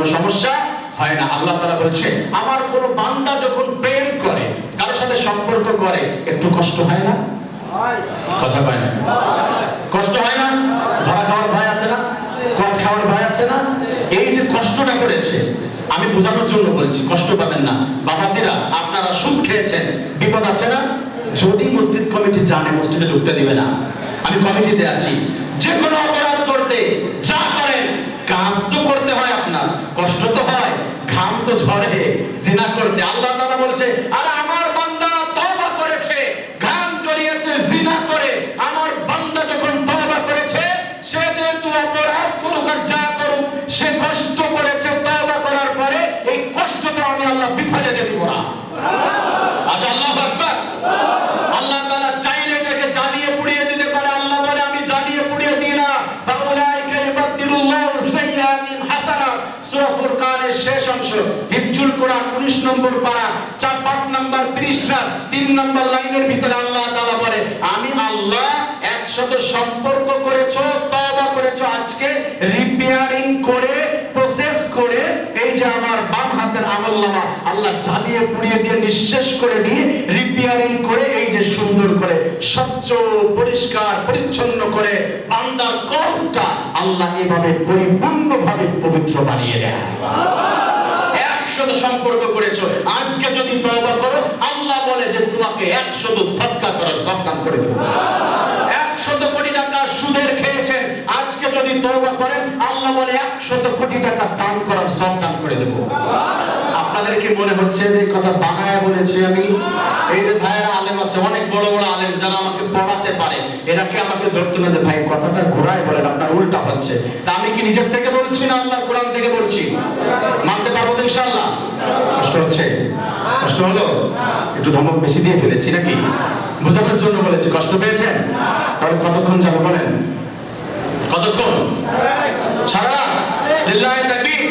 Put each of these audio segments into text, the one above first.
কোনো সমস্যা হয় না। আল্লাহ তারা বলছে, আমার কোনো বান্দা যখন প্রেম করে কারোর সাথে সম্পর্ক করে, একটু কষ্ট হয় না? কথা পায় না। কষ্ট হয় না? ধরা খাওয়ার ভয় আছে না? কট খাওয়ার ভয় আছে না? এই যে কষ্টটা করেছে, আমি বোঝানোর জন্য বলছি, কষ্ট পাবেন না। বাবাজিরা, আপনারা সুদ খেয়েছেন, বিপদ আছে না? যদি মসজিদ কমিটি জানে, মসজিদে ঢুকতে দিবে না। আমি কমিটিতে আছি। যে কোনো অপরাধ করতে যা করেন, কাজ তো করতে হয় কষ্ট তো হয় ঘাম তো ঝরে। জিনা করতে আল্লাহ বলছে আর লাইনের ভিতরে আল্লাহ তাআলা বলে, আমি আল্লাহ একসাথে সম্পর্ক করেছ, তওবা করেছ আজকে রিপেয়ারিং করে প্রসেস করে, এই যে আমার বাম হাতের আমলনামা আল্লাহ জ্বালিয়ে পুড়িয়ে দিয়ে নিঃশেষ করে দিয়ে রিপেয়ারিং করে, এই যে সুন্দর করে, স্বচ্ছ, পরিষ্কার, পরিচ্ছন্ন করে বান্দার কলটা আল্লাহ এভাবে পরিপূর্ণভাবে পবিত্র বানিয়ে দেয়। একশত সম্পর্ক করেছ। আজকে যদি তওবা করো, আল্লাহ বলে যে তোমাকে একশত সৎকা করার সন্তান করে দেবো। একশত কোটি টাকা সুদের খেয়েছেন, আজকে যদি তওবা করেন, আল্লাহ বলে একশত কোটি টাকা দান করার সন্তান করে দেব। আপনাদের কি মনে হচ্ছে যে কথা বানায় বলেছি আমি? এই যে ভাইয়েরা আলেম আছে, অনেক বড় বড় আলেম যারা আমাকে পড়াতে পারে, এরা কি আমাকে ধরতে না যে, ভাই, কথাটা ঘোরায় বলেন, আপনার উল্টা হচ্ছে। তা আমি কি নিজের থেকে বলছি না আল্লাহর কোরআন থেকে বলছি? মানতে পারব তো ইনশাআল্লাহ। কষ্ট হচ্ছে? কষ্ট হলো? একটু ধমক বেশি দিয়ে ফেলেছি নাকি? বোঝানোর জন্য বলেছি, কষ্ট পেয়েছেন? তাহলে কতক্ষণ যাবে বলেন? কতক্ষণ? সারা লিল্লাহি তাকবীর?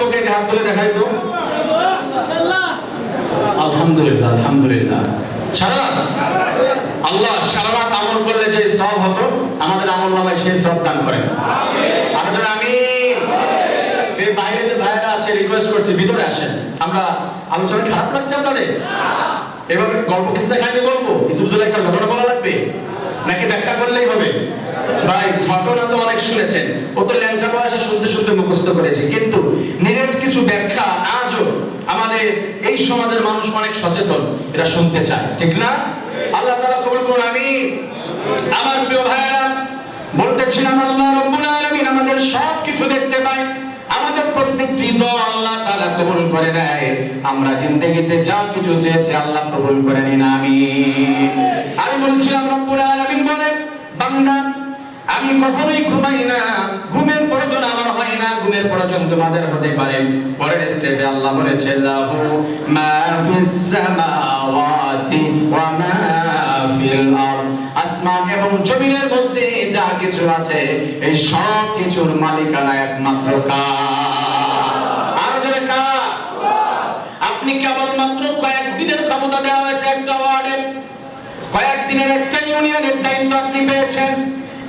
থাকব কে হাত তুলে দেখাই তো। আলহামদুলিল্লাহ আলহামদুলিল্লাহ। সারা আল্লাহ সারা রাত আমল করলে যে সব হতো আমাদের আমল নামায় সেই সব দান করেন। আমাদের আমি এই বাইরে যে ভাইরা আছে রিকোয়েস্ট করছি ভিতরে আসেন। আমরা আলোচনা খারাপ লাগছে আপনাদের? এবার গল্প কিসা খাইতে বলব ইসুফ জুলাইকার ঘটনা বলা লাগবে। নাকি ব্যাখ্যা করলেই হবে? ভাই, ঘটনা তো অনেক শুনেছেন। ও তো ল্যাংটা বয়সে শুনতে শুনতে মুখস্থ করেছে। কিন্তু নিরেট কিছু ব্যাখ্যা আজও আমাদের এই সমাজের মানুষ অনেক সচেতন। এরা শুনতে চায়, ঠিক না? আল্লাহ তাআলা কবুল করুন আমি আমার প্রিয় ভাইয়েরা বলতেছিলাম আল্লাহ রব্বুল আলামিন আমাদের সব কিছু দেখতে পায়। আমাদের প্রত্যেকটি দোয়া আল্লাহ তাআলা কবুল করে নেয়। আমরা জিন্দেগিতে যা কিছু চেয়েছি আল্লাহ কবুল করে নিন, আমিন। আমি বলছিলাম, রব্বুল আলামিন বলেন বান্দা, আমি কখনোই ঘুমাই না। ঘুমের প্রয়োজন আমার হয় না, ঘুমের প্রয়োজন তোমাদের হতে পারে। পরের স্টেপে আল্লাহ বলেছে, লাহু মা ফিস সামাওয়াতি জমিনের মধ্যে যা কিছু আছে, এই সব কিছুর মালিকানা একমাত্র আপনি কেবলমাত্র কয়েকদিনের ক্ষমতা দেওয়া হয়েছে একটা ওয়ার্ডে। কয়েকদিনের একটা ইউনিয়নের দায়িত্ব আপনি পেয়েছেন,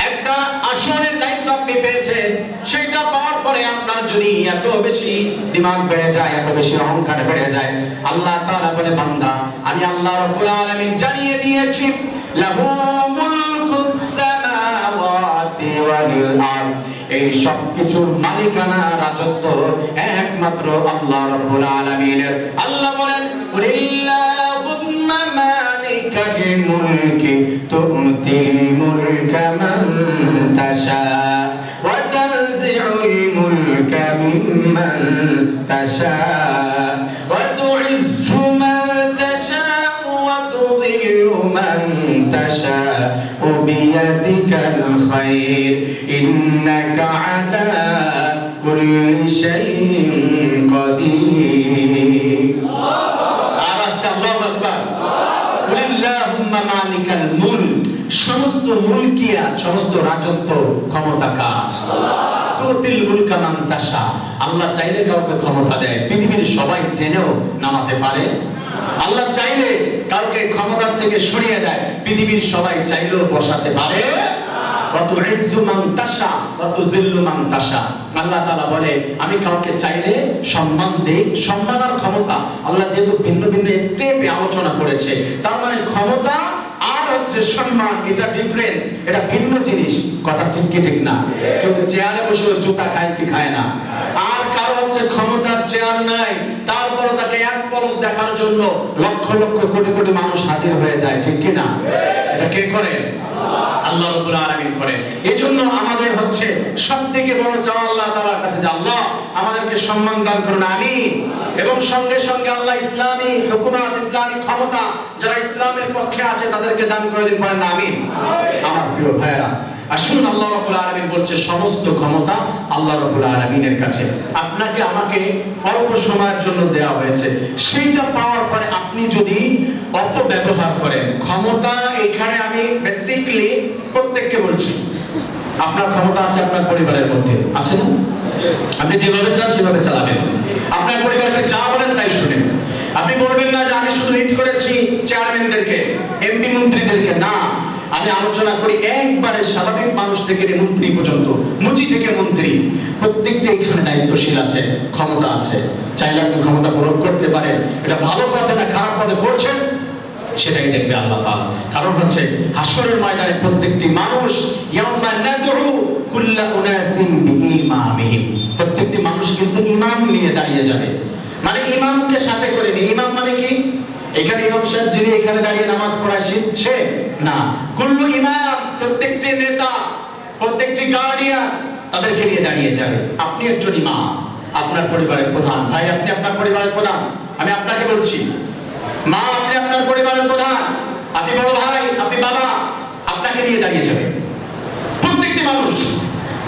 একটা আসনের দায়িত্ব আপনি পেয়েছেন সেটা পাওয়ার পরে আপনার যদি এত বেশি দিমাগ বেড়ে যায়, এত বেশি অহংকার বেড়ে যায়, আল্লাহ তাআলা বলে, বান্দা, আমি আল্লাহ রাব্বুল আলামিন জানিয়ে দিয়েছি এই মালিকানা রাজত্ব একমাত্র আল্লাহ আলামিনের। আল্লাহ বলেন, কুলিল্লাহুম্মা মালিকাল মুলকি মুলকা মান তাশা, ওয়া মিম্মান তাশা। সমস্ত রাজত্ব ক্ষমতা কার? আল্লাহ চাইলে কাউকে ক্ষমতা দেয়। পৃথিবীর সবাই টেনেও নামাতে পারে। আল্লাহ চাইলে কাউকে ক্ষমতার থেকে সরিয়ে দেয়। পৃথিবীর সবাই চাইলেও বসাতে পারে। আল্লাহ তাআলা বলে, আমি কাউকে চাইলে সম্মান দেই, সম্মান আর ক্ষমতা। আল্লাহ যেহেতু ভিন্ন ভিন্ন স্টেপে আলোচনা করেছে, তার মানে ক্ষমতা হচ্ছে সম্মান, এটা ডিফারেন্স এটা ভিন্ন জিনিস। কথা ঠিক কি, ঠিক না? কেউ চেয়ারে বসে জুতা খায় কি খায় না? আর কারও হচ্ছে ক্ষমতার চেয়ার নাই তারপর তাকে এক পলক দেখার জন্য লক্ষ লক্ষ কোটি কোটি মানুষ হাজির হয়ে যায়, ঠিক কি না? এটা কে করে? আল্লাহ রাব্বুল আলামিন করে। এজন্য আমাদের হচ্ছে সবথেকে বড় চাওয়া আল্লাহ তাআলার কাছে যে আল্লাহ আমাদেরকে সম্মান দান করুন, আমিন। এবং সঙ্গে সঙ্গে আল্লাহ ইসলামী হুকুমত, ইসলামী ক্ষমতা যারা ইসলামের পক্ষে আছে তাদেরকে দান করে দিন, বলেন আমিন। আমার প্রিয় ভাইয়েরা আসুন আল্লাহ রাব্বুল আলামিন বলছে, সমস্ত ক্ষমতা আল্লাহ রাব্বুল আলামিনের কাছে। আপনাকে আমাকে অল্প সময়ের জন্য দেওয়া হয়েছে। সেইটা পাওয়ার পরে আপনি যদি অপব্যবহার করেন, ক্ষমতা এখানে আমি বেসিক্যালি প্রত্যেককে বলছি। আপনার ক্ষমতা আছে আপনার পরিবারের মধ্যে। আছে না? আপনি যেভাবে চান সেভাবে চালাবেন। আপনার পরিবারকে যা বলেন তাই শুনেন। আপনি বলবেন না যে আমি শুধু হিট করেছি চেয়ারম্যানদেরকে এমপি মন্ত্রীদেরকে। না আমি আলোচনা করি, একবারে স্বাভাবিক মানুষ থেকে মন্ত্রী পর্যন্ত। মুচি থেকে মন্ত্রী। প্রত্যেকটা এখানে দায়িত্বশীল আছে, ক্ষমতা আছে। চাইলে আপনি ক্ষমতা প্রয়োগ করতে পারেন। এটা ভালো পথে না খারাপ পথে করছেন, সেটাই দেখবে আল্লাহ পাক। কারণ হচ্ছে, হাসরের ময়দানে প্রত্যেকটি মানুষ, ইয়াউমা নাদউ কুল্লা উনাসিন বিইমামিহিম। প্রত্যেকটি মানুষ কিন্তু ইমাম নিয়ে দাঁড়িয়ে যাবে। মানে ইমামকে সাথে করে নিয়ে, ইমাম মানে কি? এখানে ইমাম সাহেব যিনি এখানে দাঁড়িয়ে নামাজ পড়ায় শিখছে না। কুল্লু ইমাম, প্রত্যেকটি নেতা, প্রত্যেকটি গার্ডিয়ান তাদেরকে নিয়ে দাঁড়িয়ে যাবে। আপনি একজন ইমাম, আপনার পরিবারের প্রধান। ভাই, আপনি আপনার পরিবারের প্রধান। আমি আপনাকে বলছি, মা, আপনি আপনার পরিবারের প্রধান। আপনি বড় ভাই, আপনি বাবা, আপনাকে নিয়ে দাঁড়িয়ে যাবে। প্রত্যেকটি মানুষ,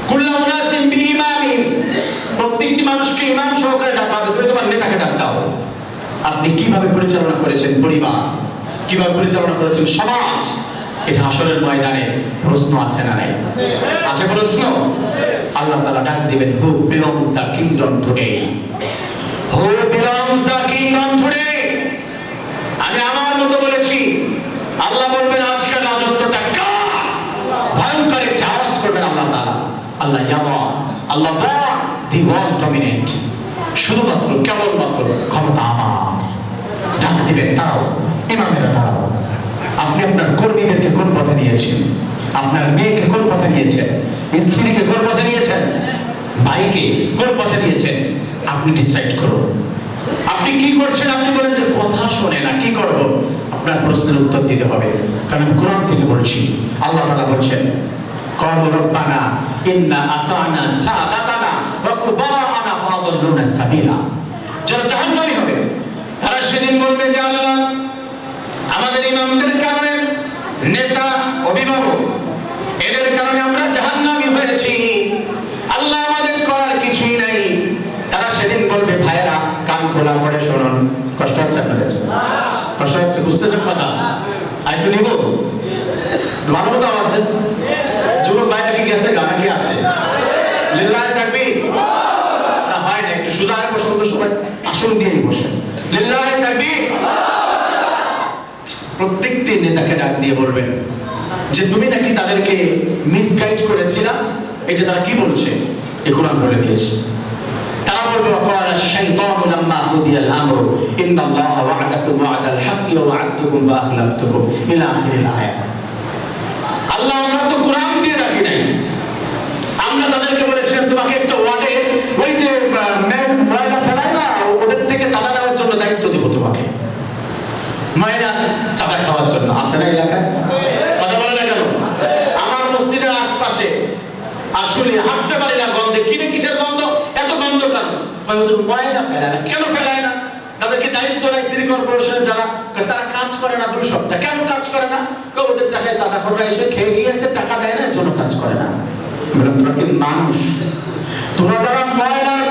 কুল্লা উনাসিম বিইমামিন প্রত্যেকটি মানুষকে ইমাম সহকারে ডাকা হবে। তুমি তোমার নেতাকে ডাক দাও। আপনি কীভাবে পরিচালনা করেছেন পরিবার? কীভাবে পরিচালনা করেছেন সমাজ? এটা আসলের ময়দানে প্রশ্ন আছে না নাই? আছে প্রশ্ন? আল্লাহ তাআলা ডাক দিবেন, who belongs the kingdom today. Who belongs the kingdom today. আমি আমার মতো বলেছি, আল্লাহ বলবেন, আজকের রাজত্বটা কার? ভয়ঙ্কর একটা আওয়াজ করবেন আল্লাহ তাআলা। আল্লাহ আল্লাহ দি ওয়ার্ল্ড ডমিনেট শুধুমাত্র কেবলমাত্র ক্ষমতা আমার। যা দিবেন তারাও ইমামেরা তারাও আপনি আপনার কর্মীদেরকে কোন পথে নিয়েছেন? আপনার মেয়েকে কোন পথে নিয়েছেন? স্ত্রীকে কোন পথে নিয়েছেন? ভাইকে কোন পথে নিয়েছেন? আপনি ডিসাইড করুন। আপনি কি করছেন? আপনি বলেন যে কথা শোনে না, কি করব? আপনার প্রশ্নের উত্তর দিতে হবে। কারণ কোরআন থেকে বলছি। আল্লাহ তাআলা বলছেন কর রব্বানা ইন্না আতানা সাদাতা ইয়াতাদাল্লুনা সাবিলা যারা জাহান্নামী হবে, তারা সেদিন বলবে যে আল্লাহ, আমাদের ইমামদের কারণে নেতা, অভিভাবক, এদের কারণে আমরা জাহান্নামী হয়েছি। আল্লাহ আমাদের করার কিছুই নাই। তারা সেদিন বলবে, ভাইয়েরা, কান খোলা করে শুনুন। কষ্ট হচ্ছে আপনাদের? কষ্ট হচ্ছে, বুঝতেছেন কথা? আই তো নিব? মানবতা আছে যুবক ভাইটা কি গেছে গানা কি আছে? লীলায় থাকবে? আসন দিয়েই বসেন প্রত্যেকটি নেতাকে ডাক দিয়ে বলবেন যে, তুমি নাকি তাদেরকে মিসগাইড করেছিল? এই যে তারা কি বলছে? এ কোরআন বলে দিয়েছে। আল্লাহ আমরা তো নাই। আমরা তাদেরকে বলেছিলাম, তোমাকে একটা ওয়ার্ডে ওই যে ওদের থেকে চাঁদা নেওয়ার জন্য দায়িত্ব দেবো তোমাকে। ময়লা চাঁদা খাওয়ার জন্য আছে না এলাকায়? কথা বলে না কেন? আমার মসজিদের আশপাশে আসলে হাঁটতে পারি না গন্ধে। কিনে কিসের গন্ধ? এত গন্ধ কেন? মানে ময়লা ফেলায় না। কেন ফেলায় না? তাদেরকে দায়িত্ব নাই সিটি কর্পোরেশন যারা। তারা কাজ করে না দুই সপ্তাহ। কেন কাজ করে না? কেউ ওদের টাকায় চাঁদা খররা এসে খেয়ে গিয়েছে টাকা দেয় না জন্য কাজ করে না। তোরা কি মানুষ? তোরা যারা ময়লার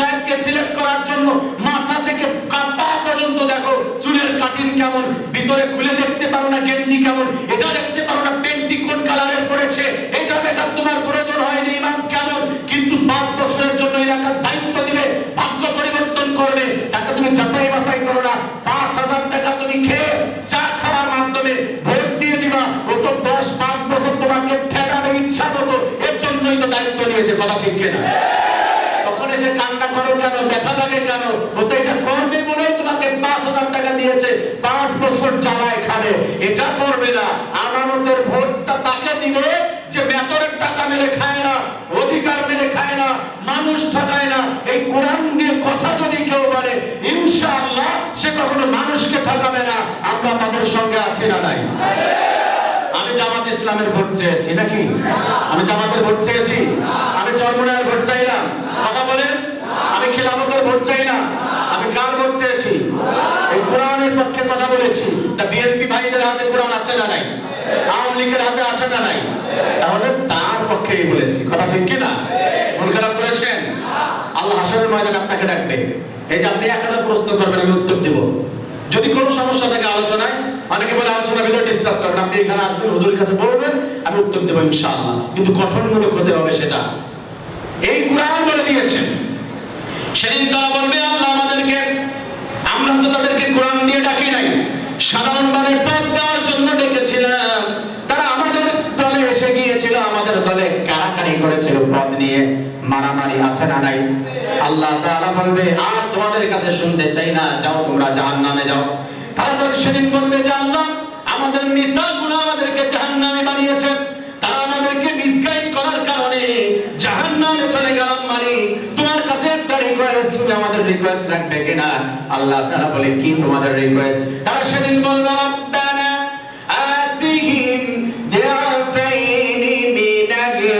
সাহেবকে সিলেক্ট করার জন্য মাথা থেকে কা- পা পর্যন্ত দেখো, চুলের কাটিং কেমন, ভিতরে খুলে দেখতে পারো না গেঞ্জি কেমন, এটা দেখতে পারো না এটা করবে না। আমানতের ভোটটা তাকে দিবে যে বেতনের টাকা মেরে খায় না, অধিকার মেরে খায় না, মানুষ ঠকায় না। এই কোরআন দিয়ে কথা যদি কেউ বলে, ইনশাআল্লাহ সে কখনো মানুষকে ঠকাবে না। আমরা তাদের সঙ্গে আছি না নাই? আমি জামাত ইসলামের ভোট চেয়েছি নাকি? আমি জামাতের ভোট চেয়েছি? আমি চরমুনার ভোট চাই না। কথা বলেন। আমি খিলাফতের ভোট চাই না। আমি কার ভোট চেয়েছি? এই কোরআনের পক্ষে কথা বলেছি। তা বিএনপি ভাইদের হাতে কোরআন আছে না নাই? আওয়ামী লীগের হাতে আছে না নাই? তাহলে তার পক্ষেই বলেছি। কথা ঠিক কি না? মন খারাপ করেছেন? আল্লাহ হাসরের ময়দানে আপনাকে ডাকবে। এই যে আপনি এক হাজার প্রশ্ন করবেন, আমি উত্তর দেব। যদি কোনো সমস্যা থাকে আলোচনায়, অনেকে বলে আলোচনা ভিতরে ডিস্টার্ব করবেন আপনি এখানে আসবেন, হুজুরের কাছে বলবেন, আমি উত্তর দেবো ইনশাআল্লাহ। কিন্তু গঠনমূলক হতে হবে সেটা। এই কোরআন বলে দিয়েছেন। সেদিন তারা বলবে, আল্লাহ আমাদেরকে, আমরা তো তাদেরকে কোরআন দিয়ে ডাকি নাই। সাধারণ বানের পদ দেওয়ার জন্য ডেকেছিলাম। তারা আমাদের দলে এসে গিয়েছিল, আমাদের দলে কারাকারি করেছিল পদ নিয়ে। মারামারি আছে না নাই? আল্লাহ তাআলা বলবে, আর তোমাদের কাছে শুনতে চাই না। যাও তোমরা জাহান্নামে যাও। তারপর সেদিন বলবে যে, আল্লাহ, আমাদের নেতাগুলো আমাদেরকে জাহান্নামে বানিয়েছে তারা আমাদেরকে মিসগাইড করার কারণে জাহান্নামে চলে গেলাম মানে রিকোয়েস্ট তুমি আমাদের রিকোয়েস্ট রাখবে কিনা আল্লাহ তাআলা বলে কি তোমাদের রিকোয়েস্ট তারা সেদিন বলবে রব্বানা আতিহিম ضعفين من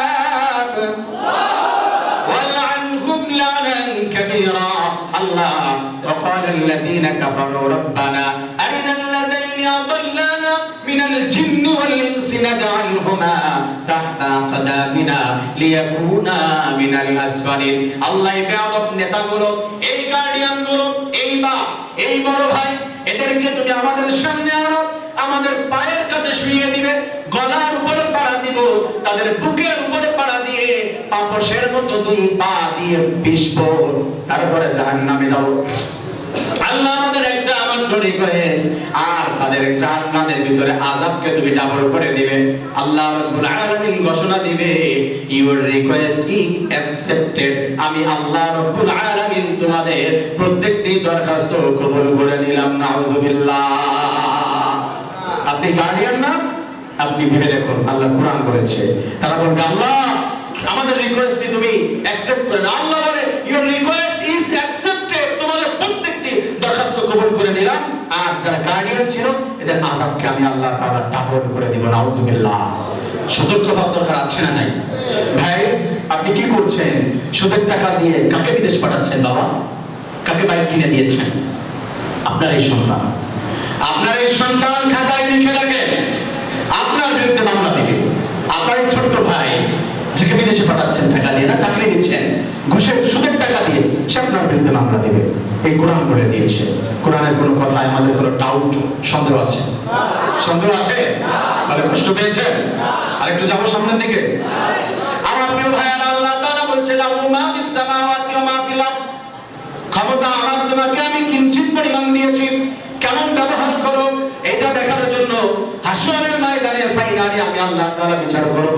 العذاب والعنهم لعنا كبيرا الله وقال الذين كفروا ربنا أرنا الذين أضلنا من الجن والإنس نجعلهما تحت মিনা লিয়াকুনা মিনাল আসফালিন। আল্লাহ বেয়াদব নেতাগুলো এই এই এই বড় ভাই, এদেরকে তুমি আমাদের সামনে আনো, আমাদের পায়ের কাছে শুয়ে দিবে, গলার উপরে পাড়া দিব, তাদের বুকের উপরে পাড়া দিয়ে পাপসের মতো দুই পা দিয়ে বিস্ফোরণ। তারপরে জাহান্নামে যাও। আল্লাহ আমাদের একটা রিকোয়েস্ট আর তাদের ভিতরে তুমি ডাবল করে দিবে। আল্লাহ আলামিন ঘোষণা দিবে ইওর রিকোয়েস্ট অ্যাকসেপ্টেড আমি আল্লাহ আলামিন তোমাদের প্রত্যেকটি দরখাস্ত কবুল করে নিলাম, নাউজুবিল্লাহ। আপনি গার্ডিয়ান না? আপনি ভেবে দেখুন, আল্লাহ কোরআন তারা বলবে, আল্লাহ, আমাদের রিকোয়েস্টটি তুমি অ্যাকসেপ্ট করে আল্লাহ বলে ইওর রিকোয়েস্ট ইজ অ্যাকসেপ্টেড তোমাদের প্রত্যেকটি দরখাস্ত কবুল করে নিলাম। আর যারা গার্ডিয়ান ছিল, এদের আযাবকে আমি আল্লাহ তাআলা ডাবল করে দিব, নাউজুবিল্লাহ। সতর্ক হওয়ার দরকার আছে না নাই? ভাই, আপনি কি করছেন? সুদের টাকা দিয়ে কাকে বিদেশ পাঠাচ্ছেন, বাবা? কাকে বাইক কিনে দিয়েছেন? আপনার এই সন্তান। আপনার এই সন্তান খাতায় লিখে রাখে। আপনার বিরুদ্ধে মামলা দিবে। আপনার এই ছোট্ট ভাই, যাকে বিদেশে পাঠাচ্ছেন, টাকা দিয়ে না, চাকরি দিচ্ছেন, ঘুষের সুদের টাকা দিয়ে সে আপনার বিরুদ্ধে মামলা দিবে। এই কোরআন বলে দিয়েছে। কোরআনের কোনো কথায় আমাদের কোনো ডাউট সন্দেহ আছে? সন্দেহ আছে? মানে কষ্ট পেয়েছেন? আর একটু যাব সামনের দিকে। আমার প্রিয় ভাইয়ারা, আল্লাহ তাআলা বলছে, লাহু মা ওয়া মা ফিল আরদ। ক্ষমতা আমার তোমাকে আমি কিঞ্চিত পরিমাণ দিয়েছি। কেমন ব্যবহার করো, এটা দেখার জন্য হাসরের ময়দানে ফাইনালি আমি আল্লাহ তাআলা বিচার করব।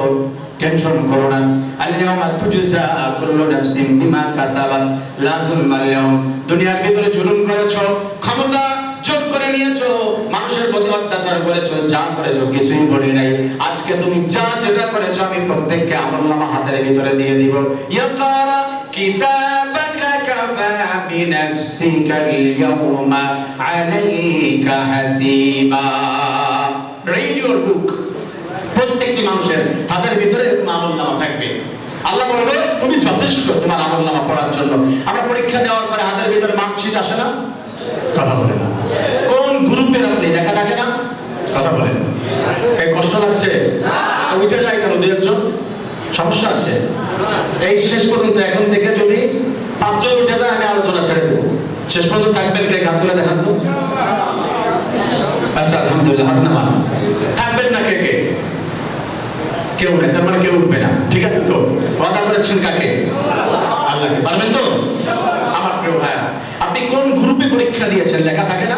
টেনশন করো না আলিয়াউমা তুজজা কুল্লু নাফসিন বিমা কাসাবাত লা যুলমা আল দুনিয়ার ভিতরে জুলুম করেছ ক্ষমতা যোগ করে নিয়েছো, মানুষের প্রতি অত্যাচার করেছ, যা করেছ, কিছুই করি নাই। আজকে তুমি যা যেটা করেছ, আমি প্রত্যেককে আমলনামা হাতের ভিতরে দিয়ে দিব। ইয়াকারা কিতাবাকা কাফা বিনাফসিকা আল-ইয়াওমা আলাইকা হাসিবা। রিড ইওর বুক প্রত্যেকটি মানুষের হাতের ভিতরে এরকম আমলনামা থাকবে। আল্লাহ বলবে, তুমি যথেষ্ট তোমার আমলনামা পড়ার জন্য। আমরা পরীক্ষা দেওয়ার পরে হাতের ভিতরে মার্কশিট আসে না? কথা বলে না। কোন গ্রুপের আপনি দেখা থাকে না? কথা বলেন এই কষ্ট লাগছে? উঠে যায় কেন দু একজন? সমস্যা আছে। এই শেষ পর্যন্ত এখন থেকে যদি পাঁচজন উঠে যায়, আমি আলোচনা ছেড়ে দেবো। শেষ পর্যন্ত থাকবেন কে? গান তুলে দেখান তো। আচ্ছা আলহামদুলিল্লাহ, হাত কেউ নেই, তার মানে কেউ উঠবে না। ঠিক আছে তো? ওয়াদা করেছেন কাকে? আল্লাহকে। পারবেন তো? আমার প্রিয় ভাইয়া আপনি কোন গ্রুপে পরীক্ষা দিয়েছেন? লেখা থাকে না?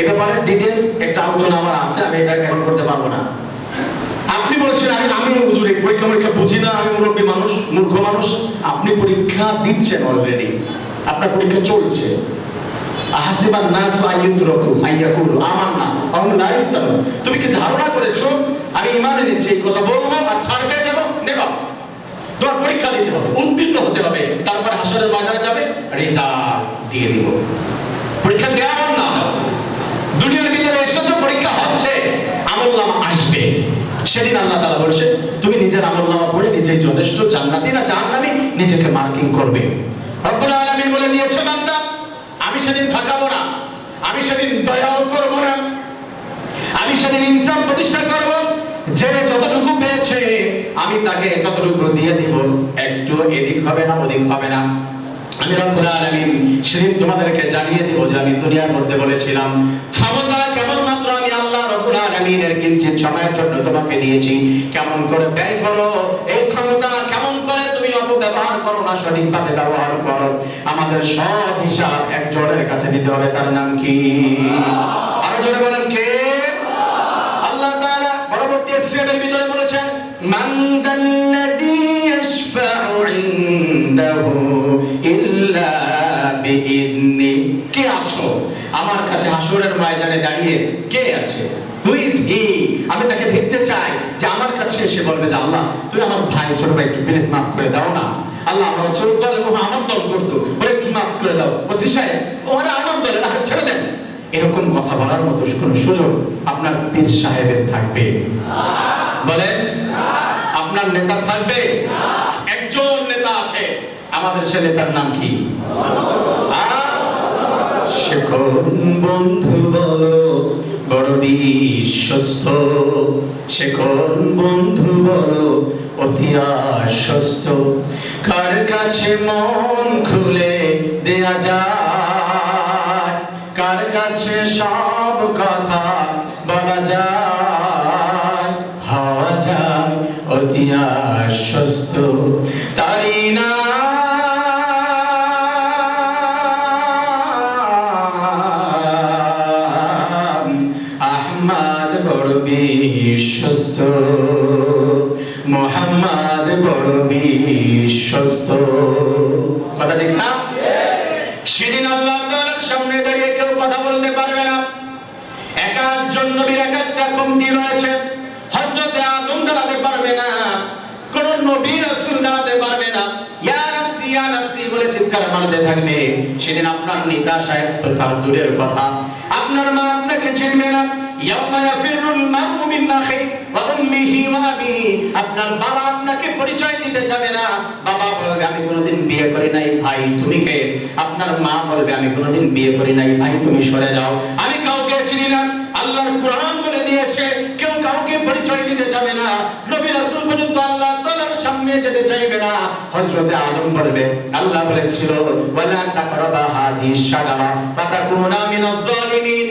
এ ব্যাপারে ডিটেলস একটা আলোচনা আমার আছে, আমি এটা এখন করতে পারব না। আপনি বলছেন আমি আমি হুজুর, এই পরীক্ষা পরীক্ষা বুঝি না, আমি মুরব্বী মানুষ, মূর্খ মানুষ। আপনি পরীক্ষা দিচ্ছেন অলরেডি আপনার পরীক্ষা চলছে। আহাসিবান নাস আইয়ুতরাকু, আইয়াকুলু, আমান্না আও লা ইফতানু তুমি কি ধারণা করেছ আমি ঈমান এনেছি, এই কথা বলব আর ছাড় পেয়ে যাব নেবা। তোমার পরীক্ষা দিতে হবে, উত্তীর্ণ হতে হবে। তারপর হাসরের ময়দানে যাবে রেজাল্ট দিয়ে দিব। পরীক্ষা দেওয়া না। দুনিয়ার ভিতরে পরীক্ষা হচ্ছে, আমল নামা আসবে। সেদিন আল্লাহ তাআলা বলছে তুমি নিজের আমল নামা পড়ে নিজেই যথেষ্ট, জান্নাতি না জাহান্নামী নিজেকে মার্কিং করবে। রব্বুল আলামিন বলে দিয়েছে বান্দা, আমি সেদিন থাকাবো না। আমি সেদিন দয়াও করব না। আমি সেদিন ইনসাফ প্রতিষ্ঠা করব। যে যতটুকু পেয়েছে, আমি তাকে ততটুকু দিয়ে দিব। একটু এদিক হবে না, ওদিক হবে না। আমি রব্বুল আলামিন তোমাদেরকে জানিয়ে যে আমি দুনিয়ার মধ্যে বলেছিলাম, ক্ষমতা কেবলমাত্র আমি আল্লাহ রব্বুল আলামিনের সময়ের জন্য তোমাকে দিয়েছি। কেমন করে ব্যয় করো? এই ক্ষমতা কেমন করে তুমি অপব্যবহার করো না, সঠিকভাবে ব্যবহার করো? আমাদের সব হিসাব একজনের কাছে নিতে হবে, তার নাম কি? আরও বলেন কে? কে আছো? আমার কাছে হাসরের ময়দানে দাঁড়িয়ে কে আছে? হু ইজ হি আমি তাকে দেখতে চাই। যে আমার কাছে এসে বলবে যে, আল্লাহ, তুমি আমার ভাই, ছোট ভাই প্লিজ মাফ করে দাও না। আল্লাহ আমার ছোট দল এবং আমার দল করতো। ওরে কি মাফ করে দাও। ওসি সাহেব ওরা আমার দলে ছেড়ে দেন। এরকম কথা বলার মতো কোনো সুযোগ আপনার পীর সাহেবের থাকবে। বলেন আপনার নেতা থাকবে? একজন নেতা আছে। আমাদের সে নেতার নাম কি? বন্ধু বলো, বড় বিশ্বস্ত। কোন বন্ধু বলো, অতি আশ্বস্ত। কার কাছে মন খুলে দেয়া যায়? অতি আশ্বস্ত করি নাই ভাই, তুমি কে? আপনার মা বলবে, আমি কোনোদিন বিয়ে করি নাই ভাই, তুমি সরে যাও। আমি কাউকে চিনি না, আল্লাহর কোরআন বলে দিয়েছে, কেউ কাউকে পরিচয় দিতে চাবে না। নবী রাসূল পর্যন্ত আল্লাহ তাআলার সামনে যেতে চাইবে না। হযরতে আদম বলবে, আল্লাহ বলেছিল, ওয়ালা তাকরাবা হাদিস শাজারা ফাতাকুনা মিনাজ জালিমিন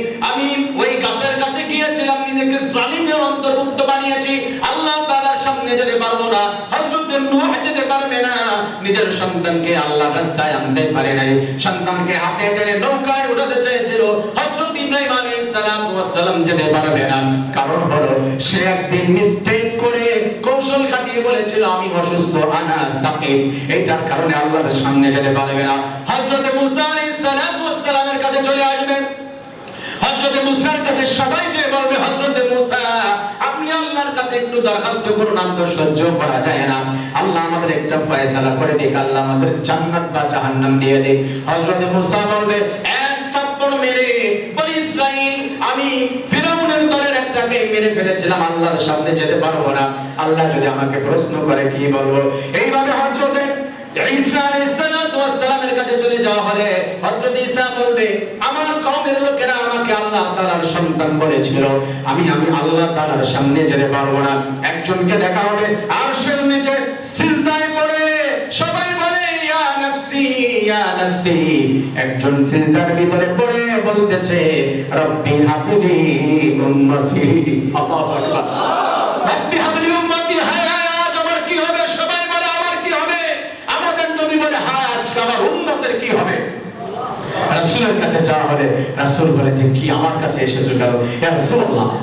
যেতে পারবে না। নিজের সন্তানকে আল্লাহ রাস্তায় আনতে পারে নাই। সন্তানকে হাতে টেনে নৌকায় উঠাতে চেয়েছিল। হযরত ইব্রাহিম আলাইহিস সালাম ওয়াস যেতে পারবে না। কারণ হলো, সে একদিন মিস্টেক করে কৌশল খাটিয়ে বলেছিল, আমি অসুস্থ, আনা সাকিব। এটার কারণে আল্লাহর সামনে যেতে পারবে না। হযরত মুসা আলাইহিস সালাম ওয়াস কাছে চলে আসবেন। হযরত মুসার কাছে সবাই যে বলবে, হযরত মুসা একটু দরখাস্ত করুন তো সহ্য করা যায় না। আল্লাহ আমাদের একটা ফয়সালা করে দিক, আল্লাহ আমাদের জান্নাত বা জাহান্নাম দিয়ে দিক। হযরত মুসা বলবে, এক থাপ্পড় মেরে বনি ইসরাইল আমি ফিরাউনের দলের একটাকে মেরে ফেলেছিলাম, আল্লাহর সামনে যেতে পারব না। আল্লাহ যদি আমাকে প্রশ্ন করে, কি বলব? এইভাবে হযরত ঈসা আলাইহিস সালামের কাছে চলে যাওয়া হলে, হযরত ঈসা বলবে, আমার কওমের লোকেরা আমাকে আল্লাহ তালার সন্তান বলেছিল। আমি আমি আল্লাহ তালার সামনে যেতে পারব না। একজনকে দেখা হবে আর একজন ভিতরে পড়ে, বলতেছে, রব্বি আমাদের বলে আজকে আমার কি হবে? রাসূলের কাছে যাওয়া হলে রাসূল বলে যে, কি আমার কাছে এসেছ কেন?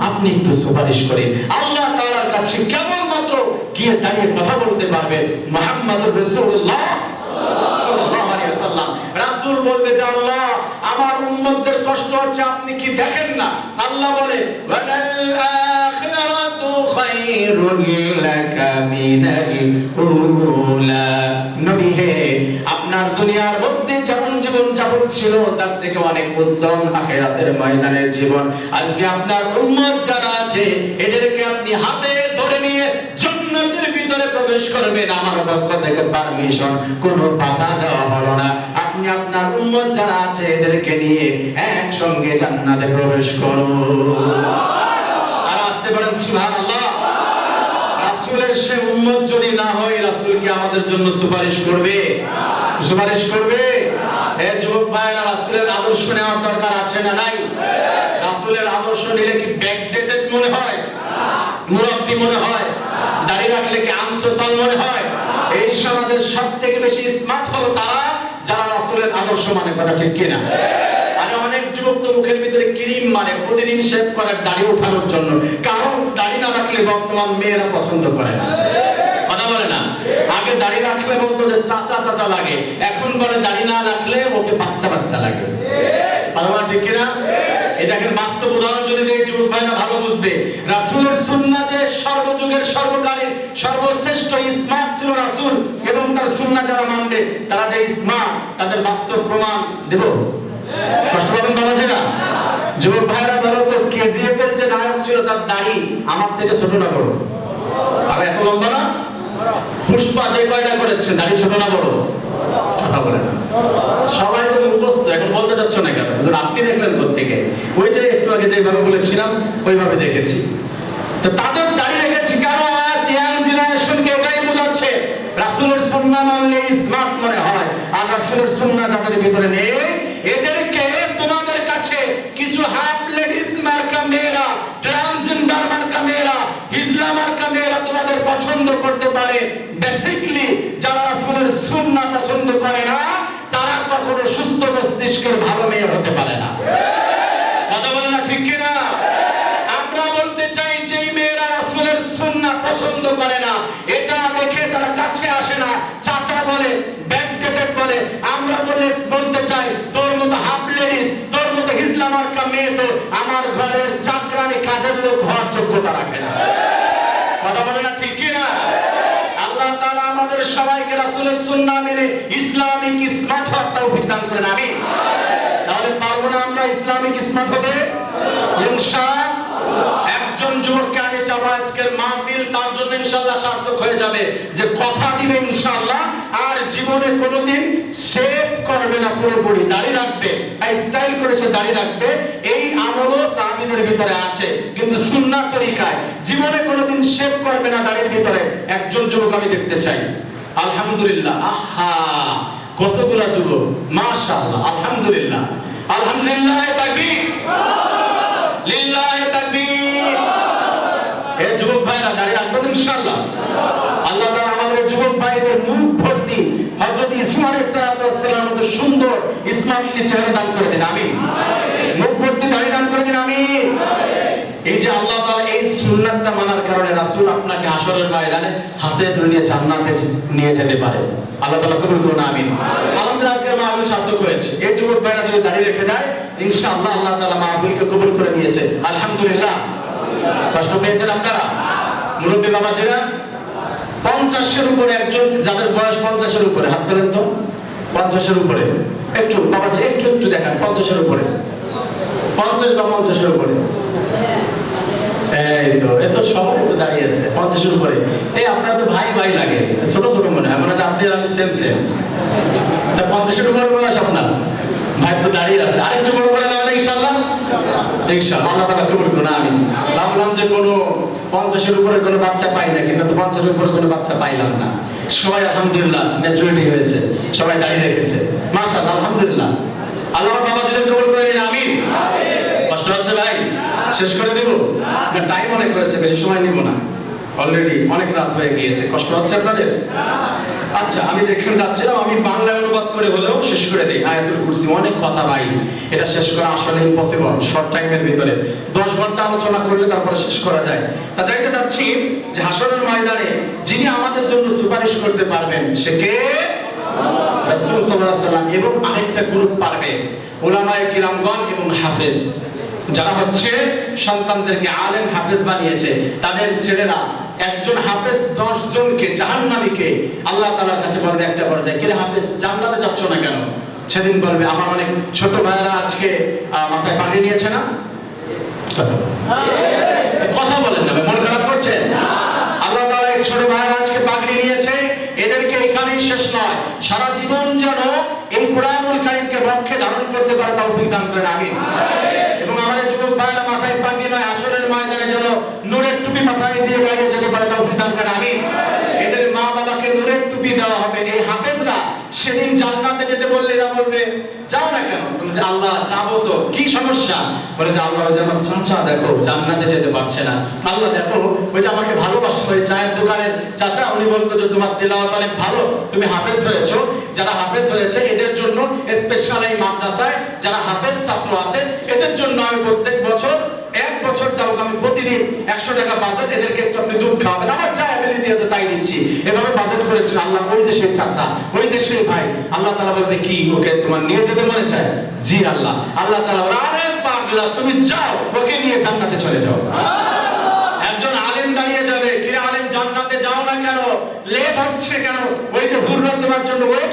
আপনি একটু সুপারিশ করেন। আল্লাহ তাআলার কাছে কেবলমাত্র গিয়ে দাঁড়িয়ে কথা বলতে পারবেন। মুহাম্মদুর রাসূলুল্লাহ সাল্লাল্লাহু আলাইহি ওয়াসাল্লাম। রাসূল বলবে যে, আল্লাহ, আমার উম্মতদের কষ্ট হচ্ছে, আপনি কি দেখেন না? আল্লাহ বলে আপনার দুনিয়ার মধ্যে জীবন যাপন ছিল, তার থেকে অনেক উত্তম আখেরাতের ময়দানের জীবন। আজকে আপনার উম্মত যারা আছে, এদেরকে আপনি হাতে ধরে নিয়ে জান্নাতের ভিতরে প্রবেশ করবেন। আমার পক্ষ থেকে পারমিশন কোনো বাধা দেওয়া হলো না। আপনি আপনার উম্মত যারা আছে, এদেরকে নিয়ে একসঙ্গে জান্নাতে প্রবেশ করুন। আর আসতে পারেন, সুবহানাল্লাহ। রাসূলের সে উম্মত যদি না হয়, রাসূল আমাদের জন্য সুপারিশ করবে? সুপারিশ করবে? এ যুবক ভাইরা রাসূলের আদর্শ নেওয়ার দরকার আছে না নাই? রাসূলের আদর্শ নিলে কি ব্যাকডেটেড মনে হয়? মুরব্বি মনে হয়? দাঁড়িয়ে রাখলে কি আনসোশাল মনে হয়? এই সমাজের সব থেকে বেশি স্মার্ট হলো তারা, যারা রাসূলের আদর্শ মানে কথা ঠিক কিনা? আরে অনেক যুবক তো মুখের ভিতরে ক্রিম মানে প্রতিদিন শেভ করে দাড়ি ওঠানোর জন্য। কারণ দাড়ি না রাখলে বর্তমান মেয়েরা পছন্দ করে না। আগে দাড়ি রাখলে বলতো যে চাচা চাচা লাগে। এখন বলে দাড়ি না রাখলে ওকে বাচ্চা বাচ্চা লাগে। ঠিক কিনা? বাস্তব উদাহরণ যদি দেই, যুবক ভাইরা ভালো বুঝবে। রাসূলের সর্বযুগের সর্বশ্রেষ্ঠ স্মার্ট ছিল রাসূল এবং তার যারা মানবে, তারা যে স্মার্ট তাদের বাস্তব প্রমাণ দেব। কষ্ট পাবেন ছেলেরা? যুবক ভাইরা বলো তো কেজিএফ এর যে নায়ক ছিল, তার দাড়ি আমার থেকে ছোট না বড়? আর এত লম্বা না? পুষ্পা যে কয়টা করেছে? দাড়ি ছোট না বড়? কথা বলে সবাই তো মুখস্থ, এখন বলতে না কেন? আপনি দেখলেন থেকে ওই যে একটু আগে যেভাবে বলেছিলাম, ওইভাবে দেখেছি। তো তাদের দাড়ি রেখেছি কেন এটাই বোঝাচ্ছে। রাসূলের সুন্নাহ মানলে স্মার্ট মনে হয়। আর রাসূলের যাদের ভিতরে নেই এদেরকে পছন্দ করতে পারে। বেসিকলি যারা রাসূলের সুন্নাহ পছন্দ করে না, তারা কখনো সুস্থ মস্তিষ্কের ভালো মেয়ে হতে পারে না। কথা বলে না ঠিক কিনা? আমরা বলতে চাই যে মেয়েরা রাসূলের সুন্নাহ পছন্দ করে না, এটা দেখে তারা কাছে আসে না। চাচা বলে ব্যাকডেটেড বলে, আমরা বলে, বলতে চাই, তোর মতো হাফ তোর মতো ইসলাম মার্কা মেয়ে তো আমার ঘরের চাকরানি কাজের লোক হওয়ার যোগ্যতা রাখে না। কথা বলে না ঠিক কিনা আল্লাহ তাআলা আমাদের সবাইকে রাসূলের সুন্নাহ মেনে ইসলামিক স্মার্ট হওয়ার তৌফিক দান করেন, আমিন। তাহলে পারব না আমরা ইসলামিক স্মার্ট হবে একজন যুবককে আমি চাবো আজকের মাহফিল, তার জন্য ইনশাআল্লাহ সার্থক হয়ে যাবে যে কথা দিবে ইনশাআল্লাহ, আর জীবনে কোনোদিন সেভ করবে না, পুরোপুরি দাড়ি রাখবে। স্টাইল করেছে দাড়ি রাখবে। এই আমলও সাহাবীদের ভিতরে আছে। সুন্নাহ তরিকায় জীবনে কোনোদিন সেভ করবে না দাড়ির ভিতরে। একজন যুবক আমি দেখতে চাই। আলহামদুলিল্লাহ। আহা, কতগুলা যুবক। মাশাআল্লাহ, আলহামদুলিল্লাহ। আলহামদুলিল্লাহ তাকবীর। লিল্লাহি তাকবীর। এ যুবক ভাইরা, দাঁড়িয়ে রাখবেন ইনশাআল্লাহ। আল্লাহ তাআলা আমাদের যুবক ভাইদের মুখ ভর্তি হযরত ইসমাঈল আলাইহিস সালাম মতো সুন্দর ইসমাইলি চেহারা দান করে দিন, আমিন। মুখ ভর্তি দাড়ি দান করে দিন, আমিন। এই যে আল্লাহ তাআলা এই সুন্নাতটা মানার কারণে রাসূল আপনাকে হাশরের ময়দানে হাতে ধরে জান্নাতে নিয়ে যেতে পারে। আল্লাহ তাআলা কবুল করুন, আমিন। আমাদের আজকের মাহফিল সার্থক হয়েছে। এই যুবক ভাইরা যদি দাঁড়িয়ে রেখে দেয় ইনশাআল্লাহ আল্লাহ তাআলা মাহফিলকে কবুল করে নিয়েছে। আলহামদুলিল্লাহ। কষ্ট পেয়েছেন আপনারা? মুরব্বী বাবা ছিলেন পঞ্চাশের উপরে একজন, যাদের বয়স পঞ্চাশের উপরে, হাত তোলেন তো। পঞ্চাশের উপরে। একটু বাবা একটু একটু দেখান, পঞ্চাশের উপরে। পঞ্চাশ বা পঞ্চাশের উপরে। এই তো উপরে। বাচ্চা পাই না, কিন্তু পঞ্চাশের উপরে কোনো বাচ্চা পাইলাম না। সবাই আলহামদুলিল্লাহ সবাই দাঁড়িয়ে রেখেছে। মাশাআল্লাহ, আলহামদুলিল্লাহ। আল্লাহ বাবা যদি কবুল করেন আমিন। শেষ করে দিব? না টাইম অনেক হয়েছে বেশি সময় নিব না। অলরেডি অনেক রাত হয়ে গিয়েছে। কষ্ট হচ্ছে আপনাদের? আচ্ছা আমি যেখানে যাচ্ছিলাম, আমি বাংলায় অনুবাদ করে হলেও শেষ করে দিই। আয়াতুল কুরসি, অনেক কথা ভাই। এটা শেষ করা আসলে ইম্পসিবল শর্ট টাইমের ভিতরে। দশ ঘণ্টা আলোচনা করলে তারপরে শেষ করা যায়। তা চাইতে চাচ্ছি যে হাসরের ময়দানে, যিনি আমাদের জন্য সুপারিশ করতে পারবেন, সে কে? রাসূল সাল্লাল্লাহু আলাইহি এবং আরেকটা গ্রুপ পারবে। উলামায়ে কিরামগণ এবং হাফেজ। যারা হচ্ছে সন্তানদেরকে আলেম হাফেজ বানিয়েছে তাদের ছেলেরা একজন হাফেজ দশ জনকে জাহান্নামীকে আল্লাহ তাআলার কাছে বলবে একটা পর্যায়ে কিরে হাফেজ জান্নাতে যাচ্ছ না কেন? সেদিন বলবে আমার অনেক ছোট ভাইয়েরা আজকে মাথায় পানি নিয়েছে না? কথা বলেন। না মন খারাপ করছে? আল্লাহ এই ছোট ভাইয়েরা আজকে পাগড়ি নিয়েছে এদেরকে এখানেই শেষ নয় সারা জীবন যেন এই কোরআনুল বক্ষে ধারণ করতে পারে তৌফিক দান করেন আমিন। এবং আমাদের যুবক ভাইয়েরা মাথায় পাগড়ি নয় আসরের ময়দানে যেন নূরের টুপি মাথায় দিয়ে বাইরে যেতে পারে তৌফিক দান করেন আমিন। এদের মা বাবাকে নূরের টুপি দেওয়া হবে। এই হাফেজরা সেদিন জান্নাতে যেতে বললে এরা বলবে, যাও না কেন? বলে যে, আল্লাহ, যাব তো। কি সমস্যা? বলে যে, আল্লাহ ওই যে আমার চাচা, দেখো, জান্নাতে যেতে পারছে না। আল্লাহ, দেখো, ওই যে আমাকে ভালোবাসতো, ওই চায়ের দোকানের চাচা, উনি বলতো যে, তোমার তেলাওয়াত অনেক ভালো। তুমি হাফেজ হয়েছো। যারা হাফেজ হয়েছে, এদের জন্য স্পেশাল এই মাদ্রাসায় যারা হাফেজ ছাত্র আছে, এদের জন্য আমি প্রত্যেক বছর বছর যাব, আমি প্রতিদিন একশো টাকা বাজেট এদেরকে একটু আপনি দুধ খাওয়াবেন। আমার যা অ্যাবিলিটি আছে তাই দিচ্ছি। এভাবে বাজেট করেছিল আল্লাহ। ওই যে সেই চাচা, ওই যে সেই ভাই, আল্লাহ তালা বলবে, কি ওকে তোমার নিয়ে যেতে মনে চায় জি আল্লাহ। আল্লাহ তালা বলে, আরে পাগলা, তুমি যাও, ওকে নিয়ে জান্নাতে চলে যাও। একজন আলেম দাঁড়িয়ে যাবে, কি আলেম, জান্নাতে যাও না কেন? লেট হচ্ছে কেন? ওই যে হুররা তোমার জন্য ওয়েট